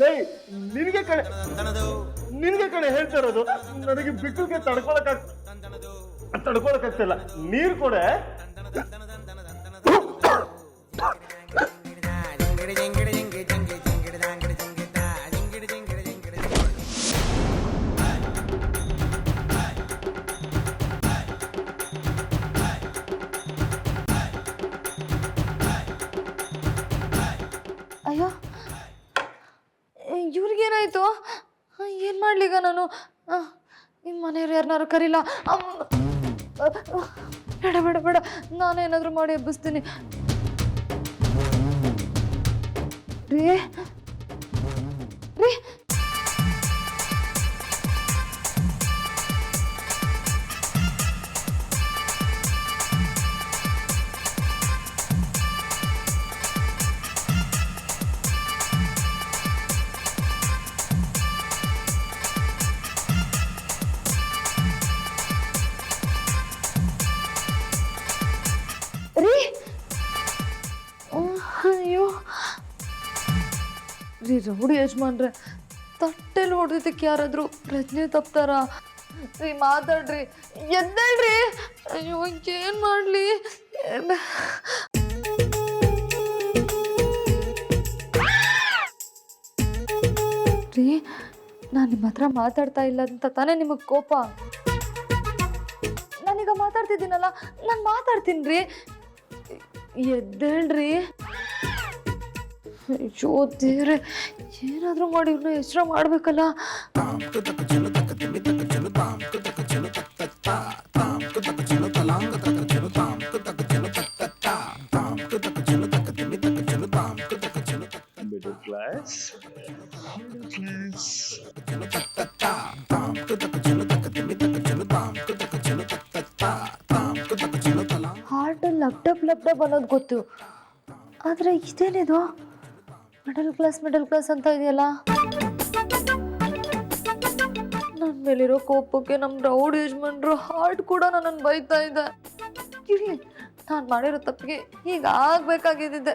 ಲೈ ನಿನಗೆ ಕಡೆ ನಿನಗೆ ಹೇಳ್ತಾ ಇರೋದು ನನಗೆ ಬಿಕ್ಕುಗೆ ತಡ್ಕೊಳಕ್ ಆಗ್ತಿಲ್ಲ ನೀರು ಕೊಡೆ. ಇವ್ರಿಗೇನಾಯ್ತು ಏನು ಮಾಡ್ಲೀಗ ನಾನು? ನಿಮ್ಮ ಮನೆಯವ್ರು ಯಾರನ್ನಾರು ಕರೀಲ? ಬೇಡ ಬೇಡ ಬೇಡ. ನಾನೇನಾದರೂ ಮಾಡಿ ಎಬ್ಬಿಸ್ತೀನಿ. ರೀ ರೀ ರೌಡಿ ಯಜಮಾನ್ರೆ, ತಟ್ಟೆಲಿ ಹೊಡೆದಿದ್ದಕ್ಕೆ ಯಾರಾದರೂ ಪ್ರಜ್ಞೆ ತಪ್ತಾರ? ರೀ ಮಾತಾಡ್ರಿ. ಎದ್ದೇಳ್ರಿ. ಅಯ್ಯೋ, ಏನು ಮಾಡಲಿ? ರೀ, ನಾನು ನಿಮ್ಮ ಹತ್ರ ಮಾತಾಡ್ತಾ ಇಲ್ಲ ಅಂತ ತಾನೇ ನಿಮಗೆ ಕೋಪ? ನಾನೀಗ ಮಾತಾಡ್ತಿದ್ದೀನಲ್ಲ, ನಾನು ಮಾತಾಡ್ತೀನಿ ರೀ. ಎದ್ದೇಳ್ರಿ. ಅಯ್ಯೋ ದೇವ್ರೆ ಏನಾದರೂ ಮಾಡಿ ಇವ್ರನ್ನ ಎಚ್ಚರ ಮಾಡ್ಬೇಕಲ್ಲ. ಹಾರ್ಟ್ ಕ್ಲಾಸ್ ಹಾರ್ಟಲ್ಲಿ ಲಪ್ಟಪ್ ಲಪ್ಟಪ್ ಅನ್ನೋದು ಗೊತ್ತು. ಆದರೆ ಇದೇನಿದು? ಮಿಡಲ್ ಕ್ಲಾಸ್ ಮಿಡಲ್ ಕ್ಲಾಸ್ ಅಂತ ಇದೆಯಲ್ಲ? ನನ್ನ ಮೇಲಿರೋ ಕೋಪಕ್ಕೆ ನಮ್ಮ ರೌಡ್ ಯಜಮಾನ್ರು ಹಾರ್ಟ್ ಕೂಡ ನನ್ನನ್ನು ಬೈತಾ ಇದೆ ಇರಲಿ ನಾನು ಮಾಡಿರೋ ತಪ್ಪಿಗೆ ಈಗ ಆಗ್ಬೇಕಾಗಿದ್ದೆ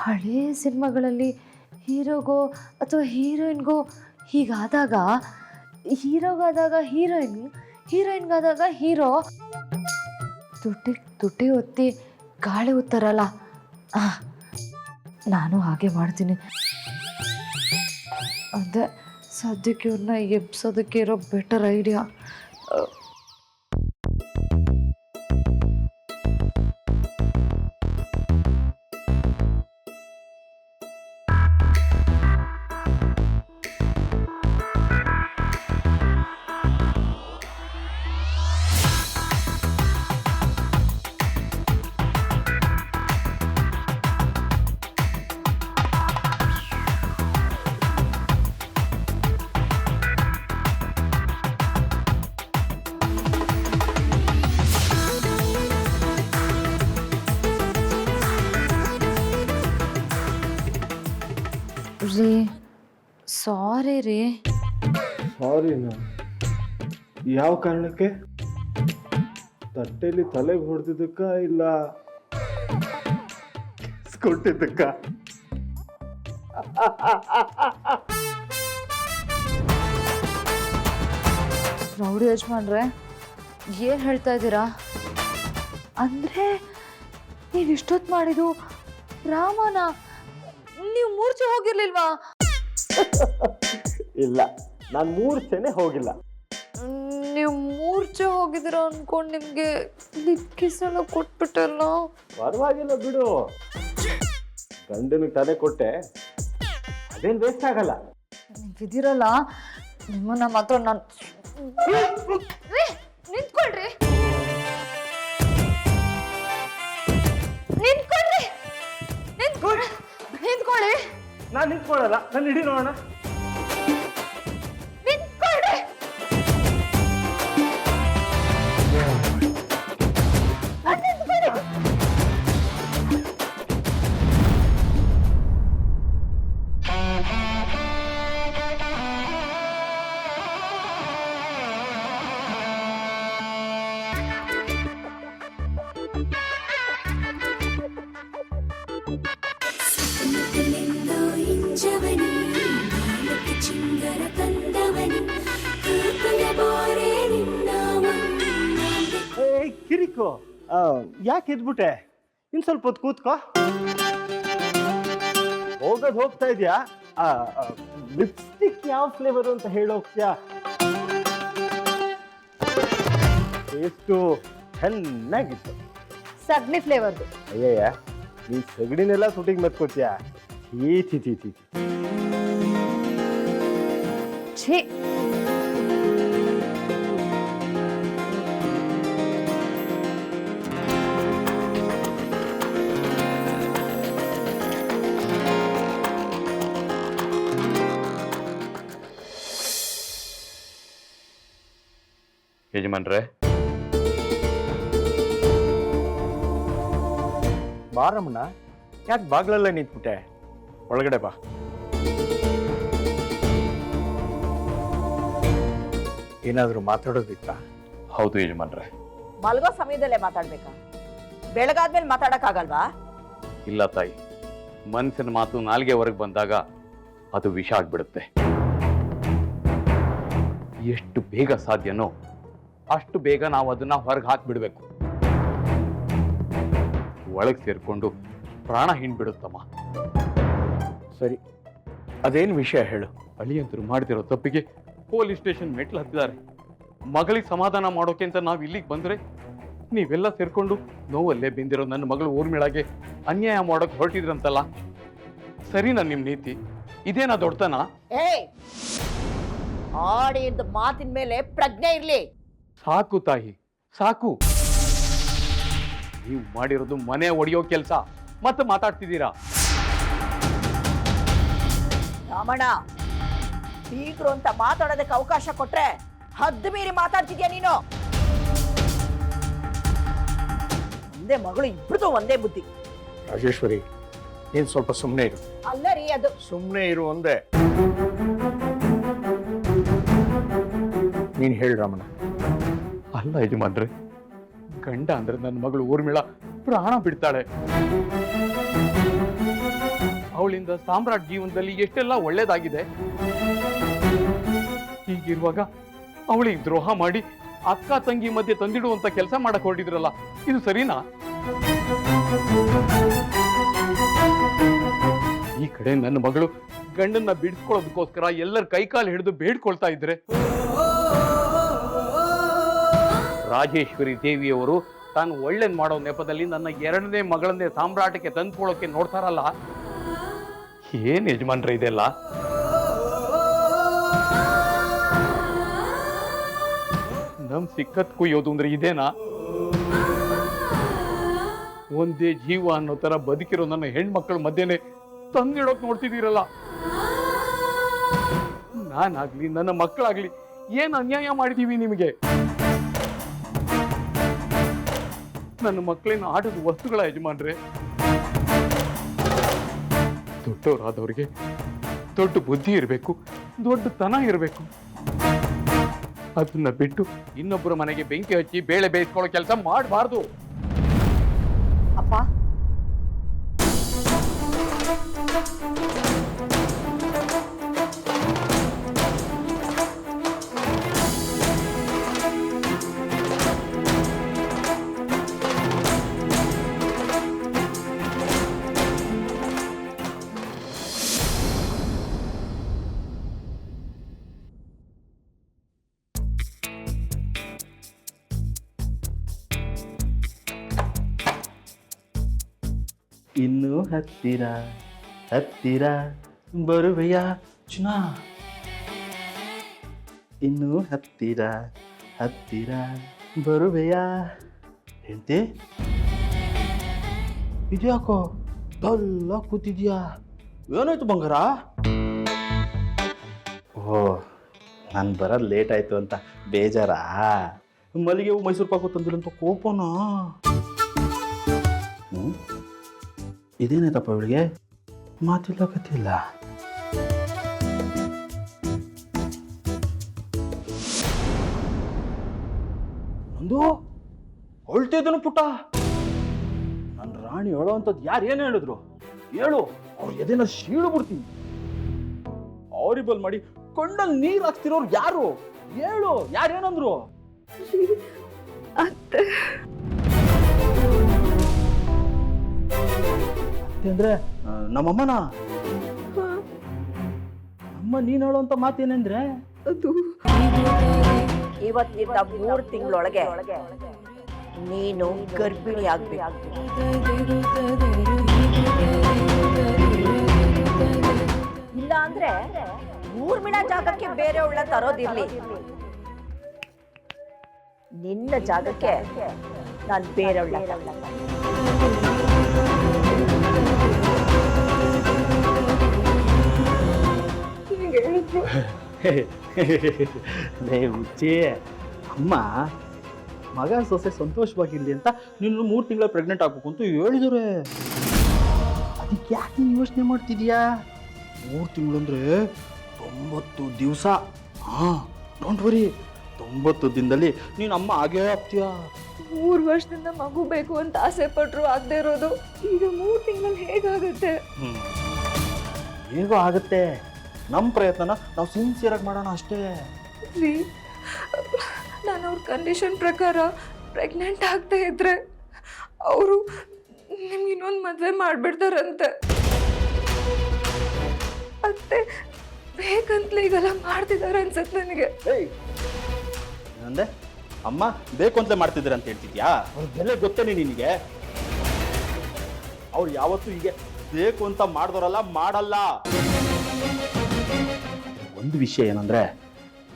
ಹಳೇ ಸಿನಿಮಾಗಳಲ್ಲಿ ಹೀರೋಗೋ ಅಥವಾ ಹೀರೋಯಿನ್ಗೋ ಹೀಗಾದಾಗ, ಹೀರೋಗಾದಾಗ ಹೀರೋಯಿನ್, ಹೀರೋಯಿನ್ಗಾದಾಗ ಹೀರೋ. ತುಟಿ ತುಟಿ ಒತ್ತಿ ಗಾಳಿ ಒತ್ತಾರಲ್ಲ ನಾನು ಹಾಗೆ ಮಾಡ್ತೀನಿ. ಅದೇ ಸದ್ಯಕ್ಕೆ ಇವ್ರನ್ನ ಎಬ್ಸೋದಕ್ಕೆ ಇರೋ ಬೆಟರ್ ಐಡಿಯಾ ರೀ. ಸಾರಿ ರೀ. ಸಾರಿನಾ ಯಾವ ಕಾರಣಕ್ಕೆ? ತಟ್ಟೆಲಿ ತಲೆಗೆ ಹೊಡೆದಿದ್ದಕ್ಕ ಇಲ್ಲ? ಕೊಟ್ಟಿದ್ದಕ್ಕ ರೌಡಿ ಯಜಮಾನ್ರೆ ಏನು ಹೇಳ್ತಾ ಇದ್ದೀರಾ? ಅಂದರೆ ನೀವು ಇಷ್ಟೊತ್ತು ಮಾಡಿದ್ದು ರಾಮನ ಹೋಗಿರ್ಲಿಲ್ವಾ? ಇಲ್ಲ ನಾನು ಮೂರು ಸೆನೆ ಹೋಗಿಲ್ಲ. ನೀವು ಮೂರ್ಛೆ ಹೋಗಿದ್ದೀರ ಅನ್ಕೊಂಡು ನಿಮ್ಗೆ ಕಿಸನ ಕೊಟ್ಬಿಟ್ಟಲ್ಲ? ಪರವಾಗಿಲ್ಲ ಬಿಡು. ಗಂಡನಿಗೆ ತಲೆ ಕೊಟ್ಟೆ. ಅದೇನು ವೇಸ್ಟ್ ಆಗಲ್ಲ. ನೀವಿದಿರಲ್ಲ ನಿಮ್ಮನ್ನ ಮಾತ್ರ ನಾನು ನಿಂತ್ಕೊಳ್ಳಲ್ಲ. ನಾನು ಹಿಡಿ ನೋಡೋಣ. ಯಾಕೆ ಎದ್ಬಿಟ್ಟೆ ಇನ್ ಸ್ವಲ್ಪ ಹೊತ್ತು ಕೂತ್ಕೋ ಹೋಗೋದು ಹೋಗ್ತಾ ಇದೆಯಾ ಲಿಪ್ಸ್ಟಿಕ್ ಯಾವ ಫ್ಲೇವರ್ ಅಂತ ಹೇಳೋಗ್ತೀಯಾ ಟೇಸ್ಟು ಚೆನ್ನಾಗಿತ್ತು ಸಗಣಿ ಫ್ಲೇವರ್ದು ಅಯ್ಯಯ್ಯ ನೀ ಸಗಡಿನೆಲ್ಲ ಸುಟಿಗೆ ಮೆತ್ಕೋತೀಯ ಛೀ ಛೀ ಛೀ ಛೀ ಛೀ ಯಜಮಾನ್ರೆ. ಬಾರಮ್ಮಣ್ಣ ಯಾಕೆ ಬಾಗ್ಲಲ್ಲೇ ನಿಂತ್ಬಿಟ್ಟೆ? ಒಳಗಡೆ ಬಾ. ಏನಾದರೂ ಮಾತಾಡೋದಿತ್ತಾ? ಹೌದು ಯಜಮಾನ್ರೆ. ಮಲಗೋ ಸಮಯದಲ್ಲೇ ಮಾತಾಡ್ಬೇಕಾ? ಬೆಳಗಾದ್ಮೇಲೆ ಮಾತಾಡಕ್ಕಾಗಲ್ವಾ? ಇಲ್ಲ ತಾಯಿ ಮನಸ್ಸಿನ ಮಾತು ನಾಲ್ಗೆ ಹೊರಗೆ ಬಂದಾಗ ಅದು ವಿಷ ಆಗ್ಬಿಡುತ್ತೆ. ಎಷ್ಟು ಬೇಗ ಸಾಧ್ಯನೋ ಅಷ್ಟು ಬೇಗ ನಾವು ಅದನ್ನ ಹೊರಗೆ ಹಾಕ್ಬಿಡ್ಬೇಕು. ಒಳಗೆ ಸೇರ್ಕೊಂಡು ಪ್ರಾಣ ಹಿಂಡ್ಬಿಡುತ್ತಮ್ಮ. ಸರಿ. ಅದೇನು ವಿಷಯ ಹೇಳು? ಅಳಿಯಂತರು ಮಾಡ್ತಿರೋ ತಪ್ಪಿಗೆ ಪೊಲೀಸ್ ಸ್ಟೇಷನ್ ಮೆಟ್ಲು ಹತ್ತಿದ್ದಾರೆ. ಮಗಳಿಗೆ ಸಮಾಧಾನ ಮಾಡೋಕೆ ಅಂತ ನಾವು ಇಲ್ಲಿಗೆ ಬಂದರೆ ನೀವೆಲ್ಲ ಸೇರ್ಕೊಂಡು ನೋವಲ್ಲೇ ಬಿಂದಿರೋ ನನ್ನ ಮಗಳು ಊರ್ಮಿಳಾಗೆ ಅನ್ಯಾಯ ಮಾಡೋಕೆ ಹೊರಟಿದ್ರಂತಲ್ಲ? ಸರಿನಾ ನಿಮ್ಮ ನೀತಿ. ಇದೇನಾ ದೊಡ್ಡತನ? ಏಯ್! ಆಡಿದ ಮಾತಿನ ಮೇಲೆ ಪ್ರಜ್ಞೆ ಇರ್ಲಿ. ಸಾಕು ತಾಯಿ ಸಾಕು. ನೀವು ಮಾಡಿರೋದು ಮನೆ ಒಡೆಯೋ ಕೆಲಸ. ಮತ್ತೆ ಮಾತಾಡ್ತಿದ್ದೀರಾ? ರಾಮಣ್ಣ ಬೀಗ್ರು ಅಂತ ಮಾತಾಡೋದಕ್ಕೆ ಅವಕಾಶ ಕೊಟ್ರೆ ಹದ್ದು ಮೀರಿ ಮಾತಾಡ್ತಿದ್ಯಾ ನೀನು? ಒಂದೇ ಮಗಳು ಇಬ್ರದು ಒಂದೇ ಬುದ್ಧಿ. ರಾಜೇಶ್ವರಿ ನೀನು ಸ್ವಲ್ಪ ಸುಮ್ಮನೆ ಇರು. ಅಲ್ಲ ರೀ ಅದು. ಸುಮ್ಮನೆ ಇರು ಒಂದೇ ನೀನು ಹೇಳಿ ರಾಮಣ್ಣ. ಅಲ್ಲ ಯಜಮಾನ್ರೆ? ಗಂಡ ಅಂದ್ರೆ ನನ್ನ ಮಗಳು ಊರ್ಮಿಳ ಪ್ರಾಣ ಬಿಡ್ತಾಳೆ. ಅವಳಿಂದ ಸಾಮ್ರಾಟ್ ಜೀವನದಲ್ಲಿ ಎಷ್ಟೆಲ್ಲ ಒಳ್ಳೇದಾಗಿದೆ. ಹೀಗಿರುವಾಗ ಅವಳಿಗೆ ದ್ರೋಹ ಮಾಡಿ ಅಕ್ಕ ತಂಗಿ ಮಧ್ಯೆ ತಂದಿಡುವಂತ ಕೆಲಸ ಮಾಡಕ್ ಹೊರಟಿದ್ರಲ್ಲ, ಇದು ಸರಿನಾ? ಈ ಕಡೆ ನನ್ನ ಮಗಳು ಗಂಡನ್ನ ಬಿಡಿಸ್ಕೊಳ್ಳೋದಕ್ಕೋಸ್ಕರ ಎಲ್ಲರ ಕೈಕಾಲು ಹಿಡಿದು ಬೇಡ್ಕೊಳ್ತಾ ಇದ್ರೆ. ರಾಜೇಶ್ವರಿ ದೇವಿಯವರು ತಾನು ಒಳ್ಳೇದು ಮಾಡೋ ನೆಪದಲ್ಲಿ ನನ್ನ ಎರಡನೇ ಮಗಳನ್ನೇ ಸಾಮ್ರಾಟಕ್ಕೆ ತಂದ್ಕೊಳ್ಳೋಕೆ ನೋಡ್ತಾರಲ್ಲ? ಏನು ಯಜಮಾನ್ರ ಇದೆಲ್ಲ? ನಮ್ ಸಿಕ್ಕತ್ ಕುಯ್ಯೋದು ಅಂದ್ರೆ ಇದೇನಾ? ಒಂದೇ ಜೀವ ಅನ್ನೋ ತರ ಬದುಕಿರೋ ನನ್ನ ಹೆಣ್ಮಕ್ಳ ಮಧ್ಯೆನೆ ತಂದಿಡೋಕ್ ನೋಡ್ತಿದ್ದೀರಲ್ಲ? ನಾನಾಗ್ಲಿ, ನನ್ನ ಮಕ್ಕಳಾಗ್ಲಿ ಏನ್ ಅನ್ಯಾಯ ಮಾಡಿದೀವಿ ನಿಮಗೆ? ನನ್ನ ಮಕ್ಕಳಿನ ಆಟದ ವಸ್ತುಗಳ ಯಜಮಾನ್ರೆ? ದೊಡ್ಡವರಾದವ್ರಿಗೆ ದೊಡ್ಡ ಬುದ್ಧಿ ಇರಬೇಕು, ದೊಡ್ಡ ತನ ಇರಬೇಕು. ಅದನ್ನ ಬಿಟ್ಟು ಇನ್ನೊಬ್ಬರ ಮನೆಗೆ ಬೆಂಕಿ ಹಚ್ಚಿ ಬೇಳೆ ಬೇಯಿಸ್ಕೊಳ್ಳೋ ಕೆಲಸ ಮಾಡಬಾರ್ದು. ಅಪ್ಪ. ಇನ್ನು ಹತ್ತಿರ ಹತ್ತಿರ ಬರುವೆಯ ಚುನಾ ಇನ್ನು ಹತ್ತಿರ ಹತ್ತಿರ ಬರುವೆಯ? ಹೆಂಡತಿ? ಇದ್ಯಾಕೋ ಡಲ್ಲ ಕೂತಿದ್ಯಾ? ಏನಾಯ್ತು ಬಂಗಾರ? ಓ ನಾನು ಬರೋದು ಲೇಟ್ ಆಯ್ತು ಅಂತ ಬೇಜಾರಾ? ಮಲ್ಲಿಗೆ ಮೈಸೂರು ಪಾಕು ತಂದಿಲ್ಲ ಅಂತ ಕೋಪನಾ? ಹ್ಞೂ ಇದೇನಾಯ್ತಪ್ಪ ಅವಳಿಗೆ? ಮಾತಿಲ್ಲ ಕತ್ತಿಲ್ಲ ನಂದು? ಹೊಲ್ಟಿದನು ಪುಟ್ಟ. ನನ್ನ ರಾಣಿ ಹೇಳೋವಂಥದ್ದು ಯಾರು ಏನು ಹೇಳಿದ್ರು? ಹೇಳು. ಅವ್ರು ಎದೇನ ಶೀಳು ಬಿಡ್ತೀನಿ. ಅವರಿಬಲ್ ಮಾಡಿ ಕೊಂಡಲ್ಲಿ ನೀರು ಹಾಕ್ತಿರೋರು ಯಾರು? ಹೇಳು. ಯಾರೇನಂದ್ರು ಅತ್ತೆ. ಮಾತಿ ಅಂದ್ರೆ ನಮ್ಮಮ್ಮನ? ಅಮ್ಮ ನೀನ್ ಹೇಳುವಂತ ಮಾತೇನೆಂದ್ರೆ? ಅದು. ಇವತ್ತಿಂದ ಮೂರು ತಿಂಗಳೊಳಗೆ ನೀನು ಗರ್ಭಿಣಿ ಆಗ್ಬೇಕು. ಇಲ್ಲ ಅಂದ್ರೆ ಊರ್ಮಿಳ ಜಾಗಕ್ಕೆ ಬೇರೆ ಉಳ್ಳ ತರೋದಿರ್ಲಿ. ನಿನ್ನ ಜಾಗಕ್ಕೆ ನಾನು ಬೇರೆ ಉಳ್ಳ ಲೇ ಹುಚ್ಚಿ ಅಮ್ಮ ಮಗ ಸೊಸೆ ಸಂತೋಷವಾಗಿರ್ಲಿ ಅಂತ ನೀನು ಮೂರು ತಿಂಗಳ ಪ್ರೆಗ್ನೆಂಟ್ ಆಗ್ಬೇಕು ಅಂತ ಹೇಳಿದ್ರೆ. ಅದಕ್ಕೆ ಯಾಕೆ ನೀನು ಯೋಚನೆ ಮಾಡ್ತಿದ್ಯಾ? ಮೂರು ತಿಂಗಳು ಅಂದ್ರೆ ತೊಂಬತ್ತು ದಿವಸ. ಹಾಂ ಡೋಂಟ್ ವರಿ ತೊಂಬತ್ತು ದಿನದಲ್ಲಿ ನೀನು ಅಮ್ಮ ಆಗೇ ಆಗ್ತೀಯ? ಮೂರು ವರ್ಷದಿಂದ ಮಗು ಬೇಕು ಅಂತ ಆಸೆ ಪಟ್ರು ಆಗದೆ ಇರೋದು. ಈಗ ಮೂರು ತಿಂಗಳಲ್ಲಿ ಹೇಗಾಗುತ್ತೆ. ಹೇಗೋ ಆಗುತ್ತೆ. ನಮ್ಮ ಪ್ರಯತ್ನನ ನಾವು ಸಿನ್ಸಿಯರಾಗಿ ಮಾಡೋಣ ಅಷ್ಟೇ. ರೀ ನಾನು ಅವ್ರ ಕಂಡೀಷನ್ ಪ್ರಕಾರ ಪ್ರೆಗ್ನೆಂಟ್ ಆಗ್ತಾ ಇದ್ರೆ ಅವರು ನಿಮ್ಗೆ ಇನ್ನೊಂದು ಮದುವೆ ಮಾಡಿಬಿಡ್ತಾರಂತೆ. ಅತ್ತೆ ಬೇಕಂತಲೇ ಈಗೆಲ್ಲ ಮಾಡ್ತಿದ್ದಾರೆ ಅನ್ಸತ್ತೆ ನನಗೆ. ಅಂದೆ ಅಮ್ಮ ಬೇಕು ಅಂತಲೇ ಮಾಡ್ತಿದ್ದಾರೆ ಅಂತ ಹೇಳ್ತಿದ್ಯಾ? ಅವ್ರ ಬೆಲೆ ಗೊತ್ತೇನೆ ನಿನಗೆ. ಅವ್ರು ಯಾವತ್ತೂ ಹೀಗೆ ಬೇಕು ಅಂತ ಮಾಡಿದವರಲ್ಲ ಮಾಡಲ್ಲ. ಒಂದು ವಿಷಯ ಏನಂದ್ರೆ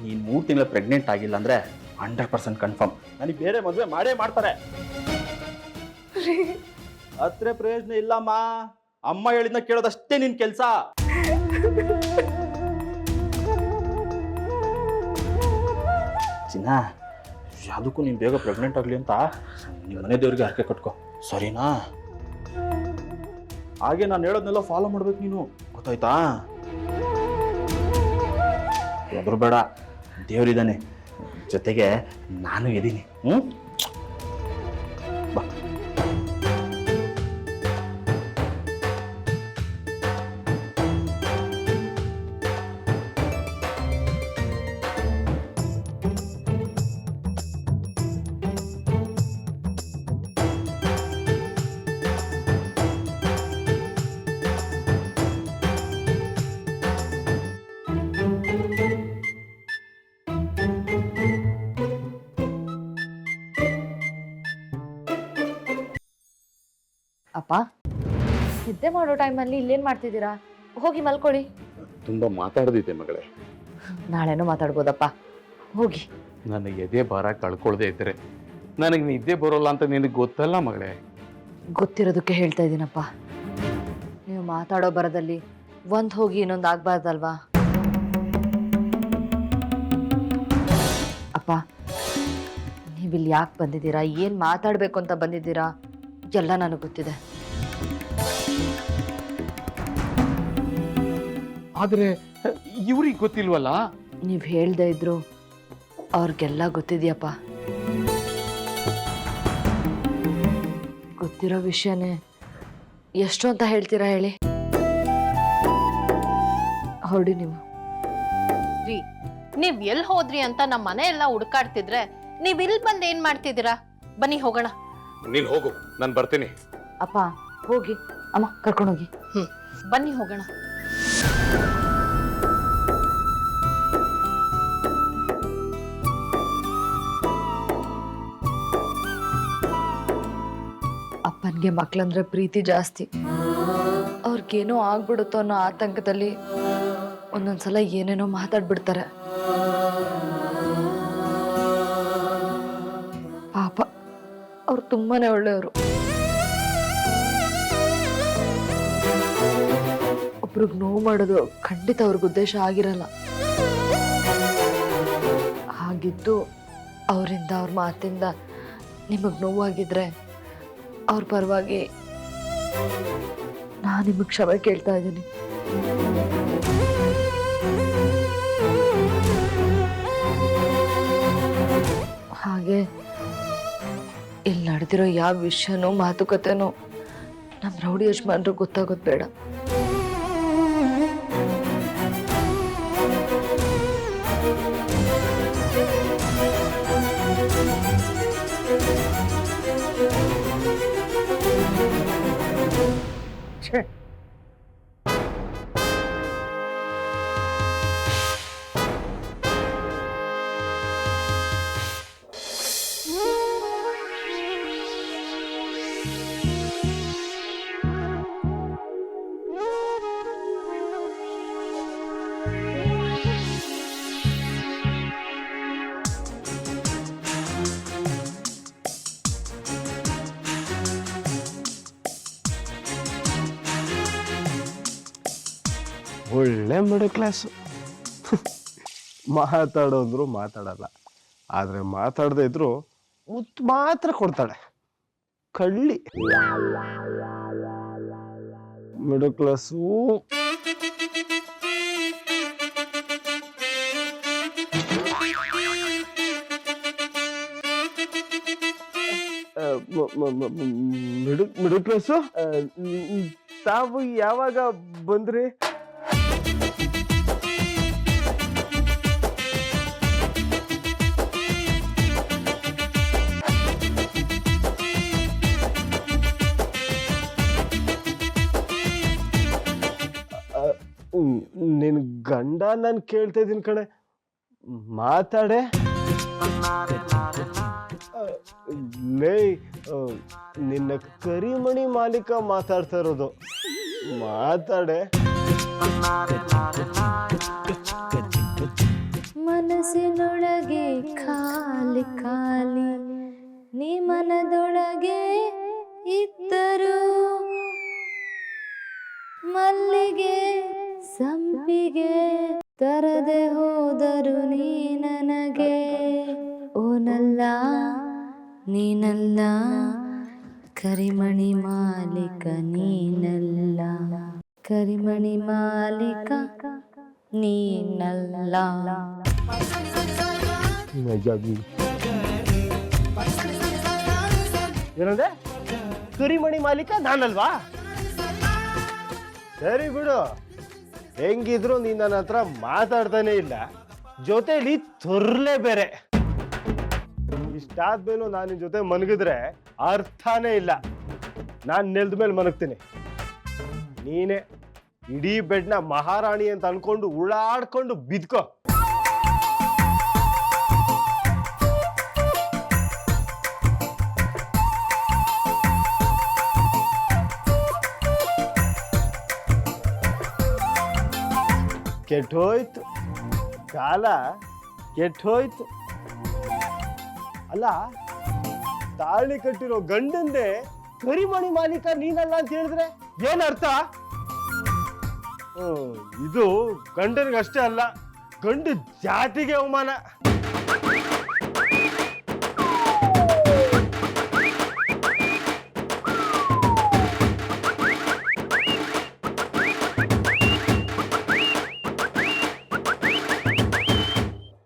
ನೀನು ಮೂರು ತಿಂಗಳ ಪ್ರೆಗ್ನೆಂಟ್ ಆಗಿಲ್ಲ ಅಂದ್ರೆ ಹಂಡ್ರೆಡ್ ಪರ್ಸೆಂಟ್ ಕನ್ಫರ್ಮ್ ನನಗೆ ಬೇರೆ ಮದುವೆ ಮಾಡೇ ಮಾಡ್ತಾರೆ. ಹತ್ರ ಪ್ರಯೋಜನ ಇಲ್ಲಮ್ಮ. ಅಮ್ಮ ಹೇಳಿದ್ನ ಕೇಳೋದಷ್ಟೇ ನಿನ್ ಕೆಲಸ. ಚಿನ್ನ ಯಾವುದಕ್ಕೂ ನೀನು ಬೇಗ ಪ್ರೆಗ್ನೆಂಟ್ ಆಗಲಿ ಅಂತ ನಿಮ್ಮ ಮನೆ ದೇವ್ರಿಗೆ ಹರಕೆ ಕಟ್ಕೊ. ಸರಿನಾ? ಹಾಗೆ ನಾನು ಹೇಳೋದನ್ನೆಲ್ಲ ಫಾಲೋ ಮಾಡ್ಬೇಕು ನೀನು. ಗೊತ್ತಾಯ್ತಾ? ಎದುರು ಬೇಡ ದೇವ್ರಿದ್ದಾನೆ. ಜೊತೆಗೆ ನಾನು ಇದ್ದೀನಿ ಹ್ಞೂ ಅಪ್ಪ ನಿದ್ದೆ ಮಾಡೋ ಟೈಮಲ್ಲಿ ಇಲ್ಲೇನು ಮಾಡ್ತಿದ್ದೀರಾ? ಹೋಗಿ ಮಲ್ಕೊಳ್ಳಿ. ತುಂಬಾ ಮಾತಾಡದಿದೆ ಮಗಳೇ. ನಾಳೆನೂ ಮಾತಾಡ್ಬೋದಪ್ಪ. ಹೋಗಿ. ನನ್ನ ಎದೆ ಭಾರ ಕಳ್ಕೊಳ್ದೆ ಇದ್ರೆ. ನನಗೆ ನಿದ್ದೆ ಬರೋಲ್ಲ ಅಂತ ನಿನಗೆ ಗೊತ್ತಲ್ಲ ಮಗಳೇ? ಗೊತ್ತಿರೋದಕ್ಕೆ ಹೇಳ್ತಾ ಇದ್ದೀನಪ್ಪ. ನೀವು ಮಾತಾಡೋ ಬರದಲ್ಲಿ ಒಂದು ಹೋಗಿ ಇನ್ನೊಂದು ಆಗ್ಬಾರ್ದಲ್ವಾ? ಅಪ್ಪ ನೀವಿಲ್ಲಿ ಯಾಕೆ ಬಂದಿದ್ದೀರಾ? ಏನು ಮಾತಾಡಬೇಕು ಅಂತ ಬಂದಿದ್ದೀರಾ? ಎಲ್ಲ ನನಗೆ ಗೊತ್ತಿದೆ. ಆದ್ರೆ ಇವ್ರಿಗೆ ಗೊತ್ತಿಲ್ವಲ್ಲ? ನೀವು ಹೇಳ್ದೆ ಇದ್ರು ಅವ್ರಿಗೆಲ್ಲ ಗೊತ್ತಿದೆಯಪ್ಪ. ಗೊತ್ತಿರೋ ವಿಷಯನೇ ಎಷ್ಟು ಅಂತ ಹೇಳ್ತೀರಾ ಹೇಳಿ? ಹೊರಡಿ ನೀವು. ರೀ ನೀವ್ ಎಲ್ ಹೋದ್ರಿ ಅಂತ ನಮ್ಮ ಮನೆ ಎಲ್ಲ ಹುಡುಕಾಡ್ತಿದ್ರೆ ನೀವ್ ಇಲ್ಲಿ ಬಂದ್ ಏನ್ ಮಾಡ್ತಿದ್ದೀರಾ? ಬನ್ನಿ ಹೋಗೋಣ. ನೀನ್ ಹೋಗು ನಾನು ಬರ್ತೀನಿ. ಅಪ್ಪ ಹೋಗಿ. ಅಮ್ಮ ಕರ್ಕೊಂಡೋಗಿ. ಬನ್ನಿ ಹೋಗೋಣ. ಅಪ್ಪನಿಗೆ ಮಕ್ಳಂದ್ರೆ ಪ್ರೀತಿ ಜಾಸ್ತಿ. ಅವ್ರಿಗೇನೋ ಆಗ್ಬಿಡುತ್ತೋ ಅನ್ನೋ ಆತಂಕದಲ್ಲಿ ಒಂದೊಂದ್ಸಲ ಏನೇನೋ ಮಾತಾಡ್ಬಿಡ್ತಾರೆ. ತುಂಬಾನೇ ಒಳ್ಳೆಯವರು. ಒಬ್ರಿಗೆ ನೋವು ಮಾಡೋದು ಖಂಡಿತ ಅವ್ರಿಗೆ ಉದ್ದೇಶ ಆಗಿರಲ್ಲ. ಹಾಗಿದ್ದು ಅವರಿಂದ, ಅವ್ರ ಮಾತಿಂದ ನಿಮಗೆ ನೋವಾಗಿದ್ರೆ ಅವ್ರ ಪರವಾಗಿ ನಾನು ನಿಮಗೆ ಕ್ಷಮೆ ಕೇಳ್ತಾ ಇದ್ದೀನಿ. ಹಾಗೆ ಇಲ್ಲಿ ನಡೆದಿರೋ ಯಾವ ವಿಷಯನೋ ಮಾತುಕತೆನೋ ನಮ್ಮ ರೌಡಿ ಯಜಮಾನ್ರು ಗೊತ್ತಾಗೋದು ಬೇಡ. ಛೇ ಒಳ್ಳೆ ಮಿಡಲ್ ಕ್ಲಾಸು ಮಾತಾಡೋಂದ್ರು ಮಾತಾಡಲ್ಲ. ಆದರೆ ಮಾತಾಡದೇ ಇದ್ರು ಮುತ್ತು ಮಾತ್ರ ಕೊಡ್ತಾಳೆ. ಕಳ್ಳಿ. Middle class middle middle class ತಾವು ಯಾವಾಗ ಬಂದ್ರಿ? ನಿನ್ ಗಂಡ ನಾನು ಕೇಳ್ತಾ ಇದ್ದೀನಿ ಕಣೆ. ಮಾತಾಡೆ. ಲೇ ನಿನ್ನ ಕರಿಮಣಿ ಮಾಲೀಕ ಮಾತಾಡ್ತಾ ಇರೋದು. ಮಾತಾಡೆ. ಮನಸ್ಸಿನೊಳಗೆ ಖಾಲಿ ಖಾಲಿ ನೀ ಮನದೊಳಗೆ ಇದ್ದರು ಮಲ್ಲಿಗೆ ಸಂಪಿಗೆ ತರದೆ ಹೋದರು ನೀ ನನಗೆ. ಓನಲ್ಲ ನೀನಲ್ಲ ಕರಿಮಣಿ ಮಾಲೀಕ ನೀನಲ್ಲ ಕರಿಮಣಿ ಮಾಲೀಕ ನೀನಲ್ಲ ಏನಂದೆ? ಕರಿಮಣಿ ಮಾಲೀಕ ನಾನಲ್ವಾ? ಸರಿ ಬಿಡು. ಹೆಂಗಿದ್ರು ನೀನು ನನ್ನ ಹತ್ರ ಮಾತಾಡ್ತಾನೆ ಇಲ್ಲ. ಜೊತೆಲಿ ತೊರ್ಲೆ ಬೇರೆ. ಇಷ್ಟಾದ್ಮೇಲೂ ನಾನು ನಿನ್ನ ಜೊತೆ ಮಲಗಿದ್ರೆ ಅರ್ಥನೇ ಇಲ್ಲ. ನಾನು ನೆಲ್ದ ಮೇಲೆ ಮಲಗ್ತೀನಿ. ನೀನೇ ಇಡೀ ಬೆಡ್ನ ಮಹಾರಾಣಿ ಅಂತ ಅನ್ಕೊಂಡು ಉಳಾಡ್ಕೊಂಡು ಬಿದ್ಕೋ. ಕೆಟ್ಟೋಯ್ತು ಕಾಲ ಕೆಟ್ಟೋಯ್ತು ಅಲ್ಲ ತಾಳಿ ಕಟ್ಟಿರೋ ಗಂಡಂದೆ ಕರಿಮಣಿ ಮಾಲೀಕ ನೀನಲ್ಲ ಅಂತ ಹೇಳಿದ್ರೆ ಏನರ್ಥ ಇದು ಗಂಡನಿಗಷ್ಟೇ ಅಲ್ಲ, ಗಂಡು ಜಾತಿಗೆ ಅವಮಾನ.